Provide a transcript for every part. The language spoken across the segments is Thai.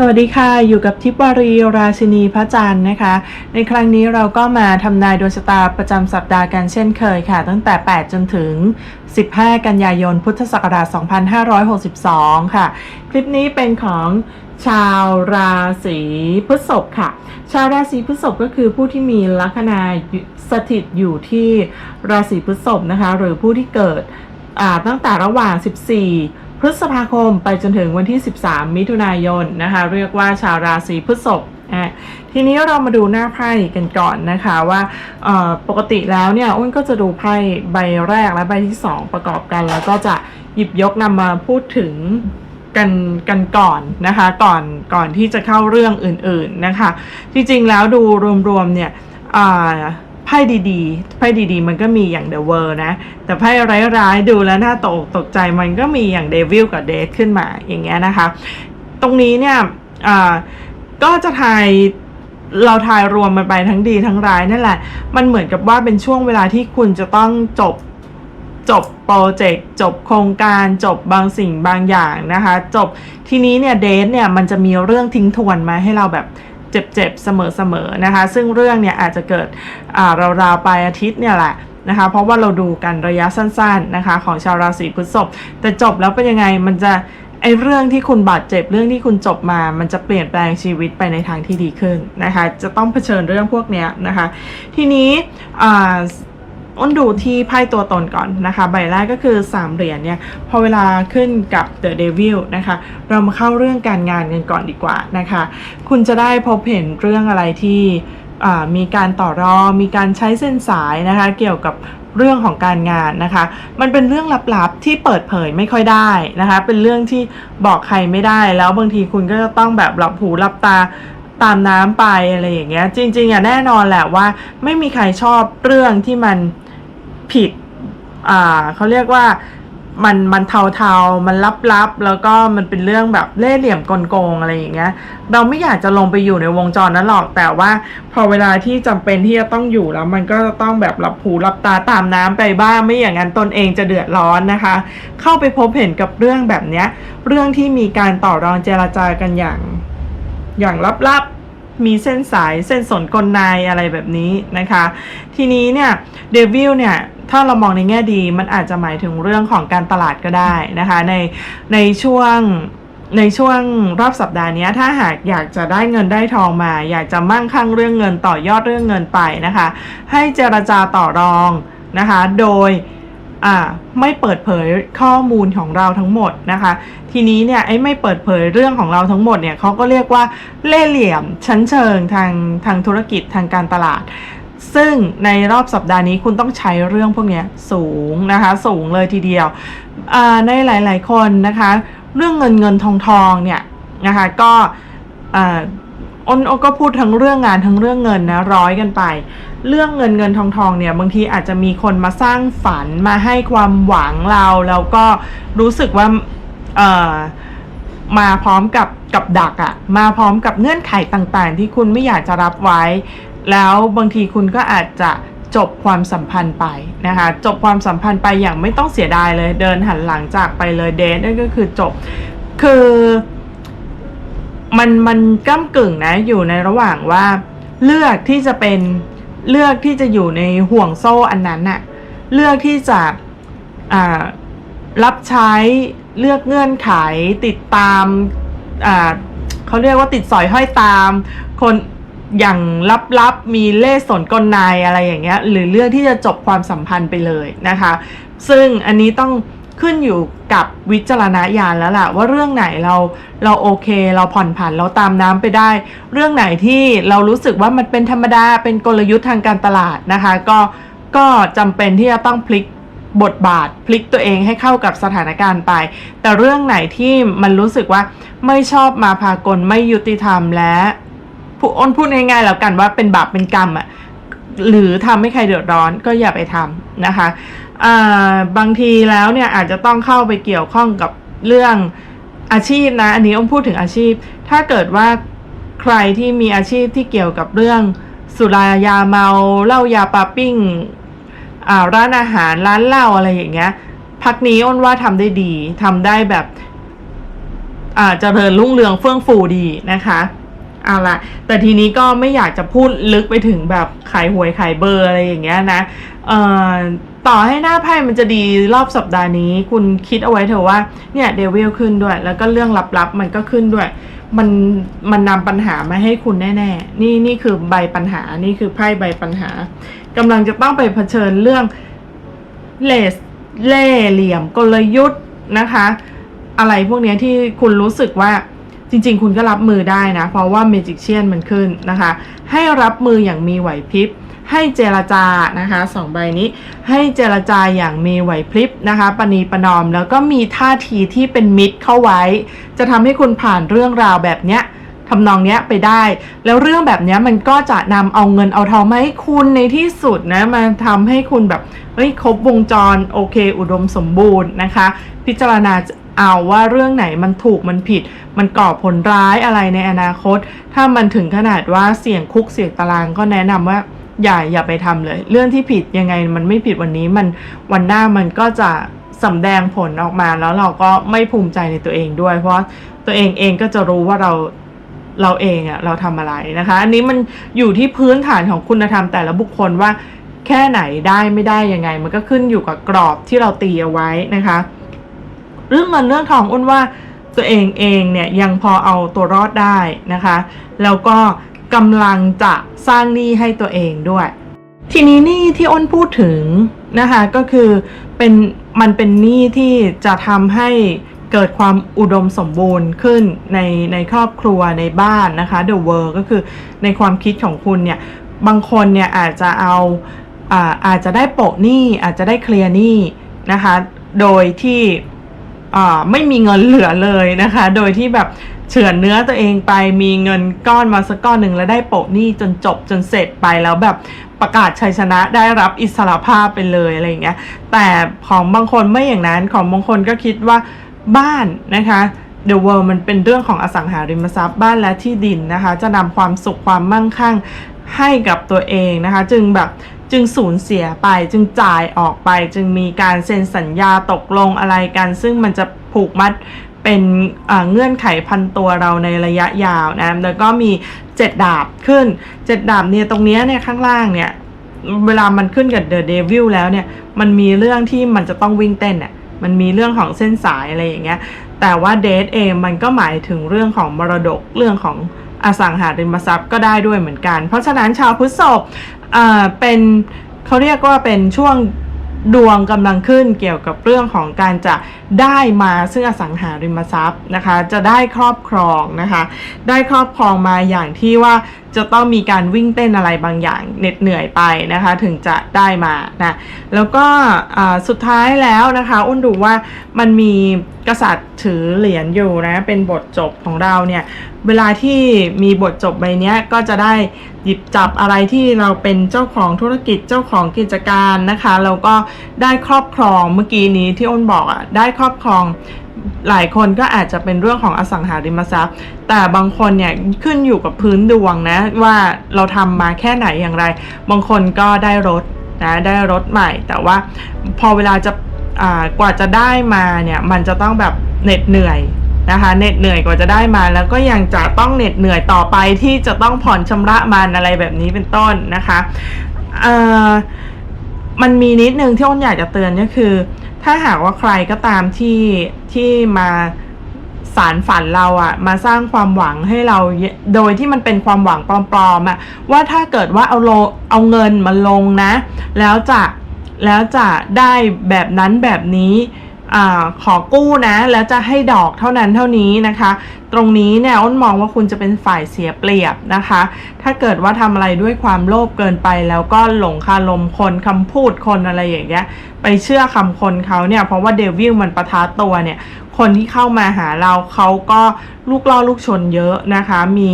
สวัสดีค่ะ อยู่กับทิพวารีราชินีพระจันทร์นะคะ ในครั้งนี้เราก็มาทำนายดวงชะตาประจำสัปดาห์กันเช่นเคยค่ะ ตั้งแต่ 8 จนถึง 15 กันยายน พุทธศักราช 2562 ค่ะ คลิปนี้เป็นของชาวราศีพฤษภค่ะ ชาวราศีพฤษภก็คือผู้ที่มีลัคนาสถิตอยู่ที่ราศีพฤษภนะคะ หรือผู้ที่เกิดตั้งแต่ระหว่าง 14 ฤษภาคมไปจนถึงวันที่ 13 มิถุนายนนะคะเรียกว่าชาวราศีพฤษภอะทีนี้เรามาดูหน้าไพ่กันก่อนนะคะว่าปกติแล้วเนี่ยอ้นก็จะดูไพ่ใบแรกและใบที่ 2 ประกอบกัน แล้วก็จะหยิบยกนำมาพูดถึงกันกันก่อนนะคะก่อนก่อนที่จะเข้าเรื่องอื่นๆนะคะ จริงๆแล้วดูรวมๆเนี่ย ไพ่ดีๆไพ่ดีๆ มันก็มีอย่าง The World นะ แต่ไพ่ร้ายๆดูแล้วน่าตกตกใจมันก็มีอย่าง Devil กับ Death ขึ้นมาอย่างเงี้ยนะคะ ตรงนี้เนี่ยก็จะทายเราทายรวมมันไปทั้งดีทั้งร้ายนั่นแหละ มันเหมือนกับว่าเป็นช่วงเวลาที่คุณจะต้องจบจบโปรเจกต์จบโครงการจบบางสิ่งบางอย่างนะคะ จบทีนี้เนี่ยเดทเนี่ยมันจะมีเรื่องทิ้งทวนมาให้เราแบบ เจ็บๆเสมอๆนะคะ ซึ่งเรื่องเนี่ยอาจจะเกิดอ่าราวๆปลายอาทิตย์เนี่ยแหละนะคะเพราะว่าเราดูกันระยะสั้นๆนะคะของชาวราศีพฤษภแต่จบแล้วเป็นยังไงมันจะไอเรื่องที่คุณบาดเจ็บเรื่องที่คุณจบมา มันจะเปลี่ยนแปลงชีวิตไปในทางที่ดีขึ้นนะคะ จะต้องเผชิญเรื่องพวกเนี้ยนะคะ ทีนี้ อ้นดูที่ไพ่ตัวตนก่อนนะคะ ใบแรกก็คือ 3 เหรียญเนี่ยพอเวลาขึ้นกับ The Devil นะคะ เรามาเข้าเรื่องการงานกันก่อนดีกว่านะคะ คุณจะได้พบเห็นเรื่องอะไรที่มีการต่อรองมีการใช้เส้นสายนะคะ เกี่ยวกับเรื่องของการงานนะคะ มันเป็นเรื่องลับๆที่เปิดเผยไม่ค่อยได้นะคะ เป็นเรื่องที่บอกใครไม่ได้ แล้วบางทีคุณก็จะต้องแบบหลับหูหลับตาตามน้ำไปอะไรอย่างเงี้ย จริงๆอะแน่นอนแหละว่า ไม่มีใครชอบเรื่องที่มัน ผิด อ่าเขาเรียกว่ามันมันเทาๆ มันลับๆ แล้วก็มันเป็นเรื่องแบบเล่ห์เหลี่ยมกลโกงอะไรอย่างเงี้ย เราไม่อยากจะลงไปอยู่ในวงจรนั้นหรอก แต่ว่าพอเวลาที่จำเป็นที่จะต้องอยู่แล้ว มันก็ต้องแบบหลับหูหลับตาตามน้ำไปบ้างไม่อย่างนั้นตนเองจะเดือดร้อนนะคะ เข้าไปพบเห็นกับเรื่องแบบเนี้ย เรื่องที่มีการต่อรองเจรจากันอย่าง อย่างลับๆมีเส้นสายเส้นสนกลนายอะไรแบบนี้นะคะ ทีนี้เนี่ยเดวิลเนี่ย ถ้าเรามองในแง่ดีมันอาจจะหมายถึงเรื่องของการตลาดก็ได้นะคะ ในในช่วงในช่วงรอบสัปดาห์นี้ถ้าหากอยากจะได้เงินได้ทองมา อยากจะมั่งคั่งเรื่องเงินต่อยอดเรื่องเงินไปนะคะ ให้เจรจาต่อรองนะคะ โดยอ่าไม่เปิดเผยข้อมูลของเราทั้งหมดนะคะ ทีนี้เนี่ยไอ้ไม่เปิดเผยเรื่องของเราทั้งหมดเนี่ยเขาก็เรียกว่าเล่ห์เหลี่ยมชั้นเชิงทางทางธุรกิจทางการตลาด ซึ่งในรอบสัปดาห์นี้คุณต้องใช้เรื่องพวกนี้สูงนะคะสูงเลยทีเดียวในหลาย ๆ คนนะคะ เรื่องเงินเงินทองทองเนี่ยนะคะก็อ้นอ้นก็พูดทั้งเรื่องงานทั้งเรื่องเงินนะร้อยกันไป เรื่องเงินเงินทองทองเนี่ยบางทีอาจจะมีคนมาสร้างฝันมาให้ความหวังเราแล้วก็รู้สึกว่าเออมาพร้อมกับกับดักอะมาพร้อมกับเงื่อนไขต่างๆ ที่คุณไม่อยากจะรับไว้ แล้วบางทีคุณก็อาจจะจบความสัมพันธ์ไปนะคะ จบความสัมพันธ์ไปอย่างไม่ต้องเสียดายเลยเดินหันหลังจากไปเลยเดทนั่นก็คือจบคือมันมันก้ากึ่งนะอยู่ในระหว่างว่าเลือกที่จะเป็นเลือกที่จะอยู่ในห่วงโซ่อันนั้นน่ะเลือกที่จะรับใช้เลือกเงื่อนไขติดตามเขาเรียกว่าติดสอยห้อยตามคน อย่างลับๆ มีเล่ห์สนกลนายอะไรอย่างเงี้ย หรือเลือกที่จะจบความสัมพันธ์ไปเลยนะคะ ซึ่งอันนี้ต้องขึ้นอยู่กับวิจารณญาณแล้วล่ะ ว่าเรื่องไหนเราเราโอเค เราผ่อนผันเราตามน้ำไปได้ เรื่องไหนที่เรารู้สึกว่ามันเป็นธรรมดาเป็นกลยุทธ์ทางการตลาดนะคะ ก็ก็จำเป็นที่จะต้องพลิกบทบาทพลิกตัวเองให้เข้ากับสถานการณ์ไป แต่เรื่องไหนที่มันรู้สึกว่าไม่ชอบมาพากลไม่ยุติธรรมและ ผู้อ้นพูดง่ายๆแล้วกันว่าเป็นบาปเป็นกรรมอะหรือทำให้ใครเดือดร้อนก็อย่าไปทำนะคะบางทีแล้วเนี่ยอาจจะต้องเข้าไปเกี่ยวข้องกับเรื่องอาชีพนะ อันนี้อ้อมพูดถึงอาชีพ ถ้าเกิดว่าใครที่มีอาชีพที่เกี่ยวกับเรื่องสุรายาเมาเหล้ายาปาปิ้งร้านอาหารร้านเหล้าอะไรอย่างเงี้ย พักนี้อ้นว่าทำได้ดีทำได้แบบอ่าเจริญรุ่งเรืองเฟื่องฟูดีนะคะ เอาละแต่ทีนี้ก็ไม่อยากจะพูดลึกไปถึงแบบขายหวยขายเบอร์อะไรอย่างเงี้ยนะเอ่อต่อให้หน้าไพ่มันจะดีรอบสัปดาห์นี้ คุณคิดเอาไว้เถอะว่าเนี่ยเดวิลขึ้นด้วย แล้วก็เรื่องลับๆมันก็ขึ้นด้วย มันมันนำปัญหามาให้คุณแน่ๆ นี่นี่คือใบปัญหานี่คือไพ่ใบปัญหากำลังจะต้องไปเผชิญเรื่องเลสเล่เหลี่ยมกลยุทธ์นะคะ อะไรพวกนี้ที่คุณรู้สึกว่า จริงๆ คุณก็รับมือได้นะ เพราะว่าเมจิกเชียนมันขึ้นนะคะ ให้รับมืออย่างมีไหวพริบ ให้เจรจานะคะสองใบนี้ ให้เจรจาอย่างมีไหวพริบนะคะปณีประนอมแล้วก็มีท่าทีที่เป็นมิตรเข้าไว้ จะทำให้คุณผ่านเรื่องราวแบบเนี้ยทำนองเนี้ยไปได้ แล้วเรื่องแบบเนี้ยมันก็จะนำเอาเงินเอาทองมาให้คุณในที่สุดนะมาทำให้คุณแบบเฮ้ยครบวงจรโอเค อุดมสมบูรณ์นะคะ พิจารณา เอาว่าเรื่องไหนมันถูกมันผิด มันก่อผลร้ายอะไรในอนาคต ถ้ามันถึงขนาดว่าเสี่ยงคุกเสี่ยงตารางก็แนะนำว่าอย่าอย่าไปทำเลย เรื่องที่ผิดยังไงมันไม่ผิดวันนี้มันวันหน้ามันก็จะสำแดงผลออกมาแล้วเราก็ไม่ภูมิใจในตัวเองด้วย เพราะตัวเองเองก็จะรู้ว่าเราเราเองอะเราทำอะไรนะคะ อันนี้มันอยู่ที่พื้นฐานของคุณธรรมแต่ละบุคคลว่าแค่ไหนได้ไม่ได้ยังไง มันก็ขึ้นอยู่กับกรอบที่เราตีเอาไว้นะคะ เรื่องเงินเรื่องทองอ้นว่าตัวเองเองเนี่ยยังพอเอาตัวรอดได้นะคะ แล้วก็กำลังจะสร้างหนี้ให้ตัวเองด้วย ทีนี้หนี้ที่อ้นพูดถึงนะคะก็คือเป็นมันเป็นหนี้ที่จะทำให้เกิดความอุดมสมบูรณ์ขึ้นในในครอบครัวในบ้านนะคะ the world ก็คือในความคิดของคุณเนี่ยบางคนเนี่ยอาจจะเอาอาอาจจะได้โปะหนี้อาจจะได้เคลียร์หนี้นะคะ โดยที่ ไม่มีเงินเหลือเลยนะคะ โดยที่แบบเฉือนเนื้อตัวเองไปมีเงินก้อนมาสักก้อนหนึ่งแล้วได้โปะหนี้จนจบจนเสร็จไปแล้วแบบประกาศชัยชนะได้รับอิสรภาพไปเลยอะไรอย่างเงี้ยแต่ของบางคนไม่อย่างนั้นของบางคนก็คิดว่าบ้านนะคะ The World มันเป็นเรื่องของอสังหาริมทรัพย์บ้านและที่ดินนะคะ จะนำความสุขความมั่งคั่งให้กับตัวเองนะคะ จึงแบบ จึงสูญเสียไปจึงจ่ายออกไป จึงมีการเซ็นสัญญาตกลงอะไรกัน ซึ่งมันจะผูกมัดเป็นเงื่อนไขพันตัวเราในระยะยาวนะแล้วก็มีเจ็ดดาบขึ้นเจ็ดดาบเนี่ยตรงนี้เนี่ยข้างล่างเนี่ยเวลามันขึ้นกับเดอะเดวิลแล้วเนี่ยมันมีเรื่องที่มันจะต้องวิ่งเต้นอะมันมีเรื่องของเส้นสายอะไรอย่างเงี้ยแต่ว่าเดทเองมันก็หมายถึงเรื่องของมรดกเรื่องของอสังหาริมทรัพย์ก็ได้ด้วยเหมือนกัน เพราะฉะนั้นชาวพฤษภ อ่าเป็นเขาเรียกว่าเป็นช่วงดวงกำลังขึ้นเกี่ยวกับเรื่องของการจะได้มาซึ่งอสังหาริมทรัพย์นะคะ จะได้ครอบครองนะคะ ได้ครอบครองมาอย่างที่ว่า จะต้องมีการวิ่งเต้นอะไรบางอย่างเหน็ดเหนื่อยไปนะคะถึงจะได้มานะแล้วก็สุดท้ายแล้วนะคะอุ้นดูว่ามันมีกษัตริย์ถือเหรียญอยู่นะเป็นบทจบของเราเนี่ยเวลาที่มีบทจบใบนี้ก็จะได้หยิบจับอะไรที่เราเป็นเจ้าของธุรกิจเจ้าของกิจการนะคะแล้วก็ได้ครอบครองเมื่อกี้นี้ที่อ้นบอกอะได้ครอบครอง หลายคนก็อาจจะเป็นเรื่องของอสังหาริมทรัพย์ แต่บางคนเนี่ยขึ้นอยู่กับพื้นดวงนะว่าเราทำมาแค่ไหนอย่างไร บางคนก็ได้รถนะได้รถใหม่ แต่ว่าพอเวลาจะอ่ากว่าจะได้มาเนี่ยมันจะต้องแบบเหน็ดเหนื่อยนะคะเหน็ดเหนื่อยกว่าจะได้มา แล้วก็ยังจะต้องเหน็ดเหนื่อยต่อไปที่จะต้องผ่อนชำระมันอะไรแบบนี้เป็นต้นนะคะเออมันมีนิดนึงที่อ้นอยากจะเตือนก็คือ ถ้าหากว่าใครก็ตามที่ที่มาสารฝันเราอะมาสร้างความหวังให้เราโดยที่มันเป็นความหวังปลอมๆอะว่าถ้าเกิดว่าเอาโลเอาเงินมาลงนะ แล้วจะแล้วจะได้แบบนั้นแบบนี้ อขอกู้นะ แล้วจะให้ดอกเท่านั้นเท่านี้นะคะ ตรงนี้เนี่ยอ้นมองว่าคุณจะเป็นฝ่ายเสียเปรียบนะคะ ถ้าเกิดว่าทำอะไรด้วยความโลภเกินไป แล้วก็หลงคาลมคนคำพูดคนอะไรอย่างเงี้ยไปเชื่อคำคนเขาเนี่ยเพราะว่าเดวิลมันประท้าตัวเนี่ยคนที่เข้ามาหาเราเขาก็ลูกล่อลูกชนเยอะนะคะมี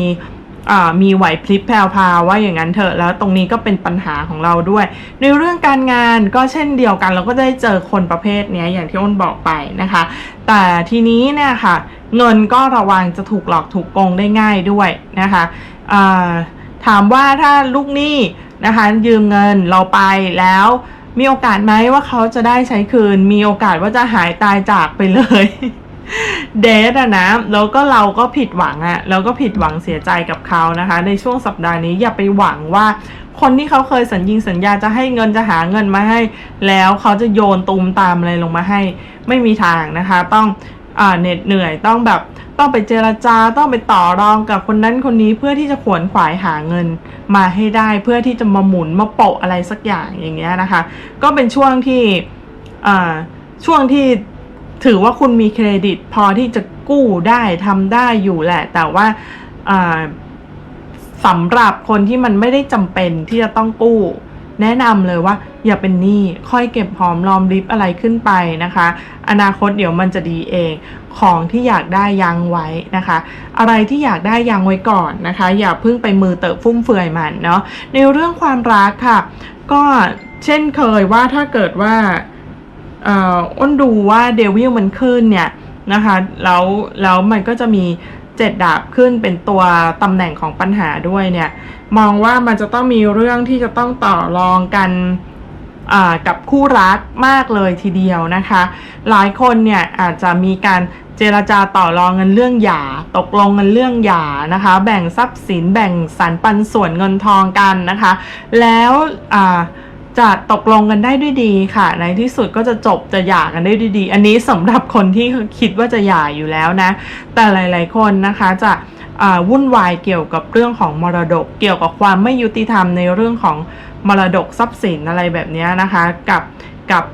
มีไหวพริบแพรวพาว่าอย่างนั้นเถอะแล้วตรงนี้ก็เป็นปัญหาของเราด้วย ในเรื่องการงานก็เช่นเดียวกันเราก็ได้เจอคนประเภทนี้อย่างที่อ้นบอกไปนะคะ แต่ทีนี้เนี่ยค่ะ เงินก็ระวังจะถูกหลอกถูกโกงได้ง่ายด้วยนะคะถามว่าถ้าลูกหนี้นะคะยืมเงินเราไปแล้วมีโอกาสไหมว่าเขาจะได้ใช้คืน มีโอกาสว่าจะหายตายจากไปเลย เดทอะนะแล้วก็เราก็ผิดหวังอะแล้วก็ผิดหวังเสียใจกับเขานะคะ ในช่วงสัปดาห์นี้อย่าไปหวังว่า คนที่เขาเคยสัญญิงสัญญาจะให้เงินจะหาเงินมาให้ แล้วเขาจะโยนตูมตามอะไรลงมาให้ไม่มีทางนะคะ ต้องอ่าเหน็ดเหนื่อยต้องแบบต้องไปเจรจาต้องไปต่อรองกับคนนั้นคนนี้เพื่อที่จะขวนขวายหาเงินมาให้ได้ เพื่อที่จะมาหมุนมาโปะอะไรสักอย่างอย่างเงี้ยนะคะ ก็เป็นช่วงที่อ่าช่วงที่ ถือว่าคุณมีเครดิต พอที่จะกู้ได้ทำได้อยู่แหละ แต่ว่าสำหรับคนที่มันไม่ได้จำเป็นที่จะต้องกู้ แนะนำเลยว่า อย่าเป็นหนี้ค่อยเก็บหอมรอมริบอะไรขึ้นไปนะคะ อนาคตเดี๋ยวมันจะดีเอง ของที่อยากได้ยังไว้นะคะ อะไรที่อยากได้ยังไว้ก่อนนะคะ อย่าเพิ่งไปมือเติบฟุ่มเฟือยมันเนาะในเรื่องความรักค่ะ ก็เช่นเคยว่าถ้าเกิดว่า อ้นดูว่าเดวิลมันขึ้นเนี่ยนะคะแล้วแล้วมันก็จะมีเจ็ดดาบขึ้นเป็นตัวตำแหน่งของปัญหาด้วยเนี่ยมองว่ามันจะต้องมีเรื่องที่จะต้องต่อรองกันกับคู่รักมากเลยทีเดียวนะคะ หลายคนเนี่ยอาจจะมีการเจรจาต่อรองกันเรื่องหย่าตกลงกันเรื่องหย่านะคะ แบ่งทรัพย์สินแบ่งสรรปันส่วนเงินทองกันนะคะ แล้วอ่า จะตกลงกันได้ด้วยดีค่ะ ในที่สุดก็จะจบจะหย่ากันได้ด้วยดี อันนี้สำหรับคนที่คิดว่าจะหย่าอยู่แล้วนะ แต่หลาย ๆ คนนะคะจะวุ่นวายเกี่ยวกับเรื่องของมรดก เกี่ยวกับความไม่ยุติธรรมในเรื่องของมรดกทรัพย์สินอะไรแบบนี้นะคะ กับกับ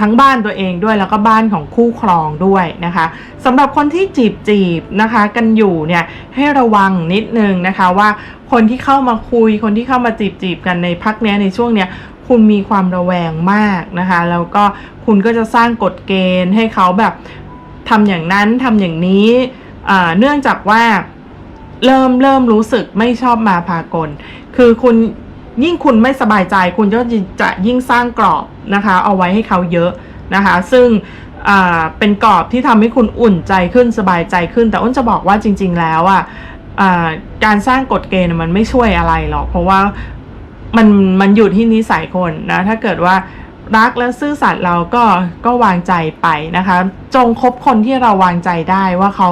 ทั้งบ้านตัวเองด้วยแล้วก็บ้านของคู่ครองด้วยนะคะสำหรับคนที่จีบจีบนะคะกันอยู่เนี่ยให้ระวังนิดนึงนะคะว่าคนที่เข้ามาคุยคนที่เข้ามาจีบจีบกันในพักเนี้ยในช่วงเนี้ยคุณมีความระแวงมากนะคะแล้วก็คุณก็จะสร้างกฎเกณฑ์ให้เขาแบบทำอย่างนั้นทำอย่างนี้เนื่องจากว่าเริ่มเริ่มรู้สึกไม่ชอบมาพากล คือคุณ ยิ่งคุณไม่สบายใจคุณก็จะยิ่งสร้างกรอบนะคะ เอาไว้ให้เขาเยอะนะคะ ซึ่งเป็นกรอบที่ทำให้คุณอุ่นใจขึ้นสบายใจขึ้น แต่อ้นจะบอกว่าจริง ๆ แล้วอะอ่าการสร้างกฎเกณฑ์มันไม่ช่วยอะไรหรอก เพราะว่ามันมันอยู่ที่นิสัยคนนะ ถ้าเกิดว่า รักและซื่อสัตย์เราก็ก็วางใจไปนะคะ จงคบคนที่เราวางใจได้ว่าเขา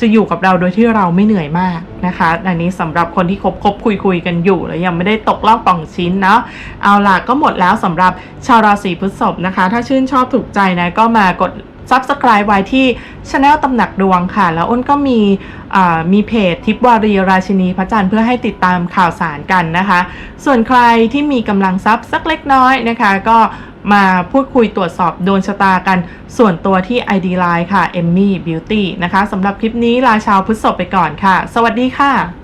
จะอยู่กับเราโดยที่เราไม่เหนื่อยมากนะคะ อันนี้สำหรับคนที่คบคบคุยคุยกันอยู่แล้วยังไม่ได้ตกล่องป่องชิ้นเนาะเอาล่ะก็หมดแล้วสำหรับชาวราศีพฤษภนะคะ ถ้าชื่นชอบถูกใจนะก็มากด Subscribe ไว้ที่ช anel ตำหนักดวงค่ะ แล้วอ้นก็มีมีเพจทิปวารีราชินีพระจันทร์เพื่อให้ติดตามข่าวสารกันนะคะ ส่วนใครที่มีกำลังทรัพย์สักเล็กน้อยนะคะ ก็มาพูดคุยตรวจสอบโดนชะตากัน ส่วนตัวที่ ID Line ค่ะ Emmy Beauty นะคะสำหรับคลิปนี้ลาชาวพฤษภไปก่อนค่ะ สวัสดีค่ะ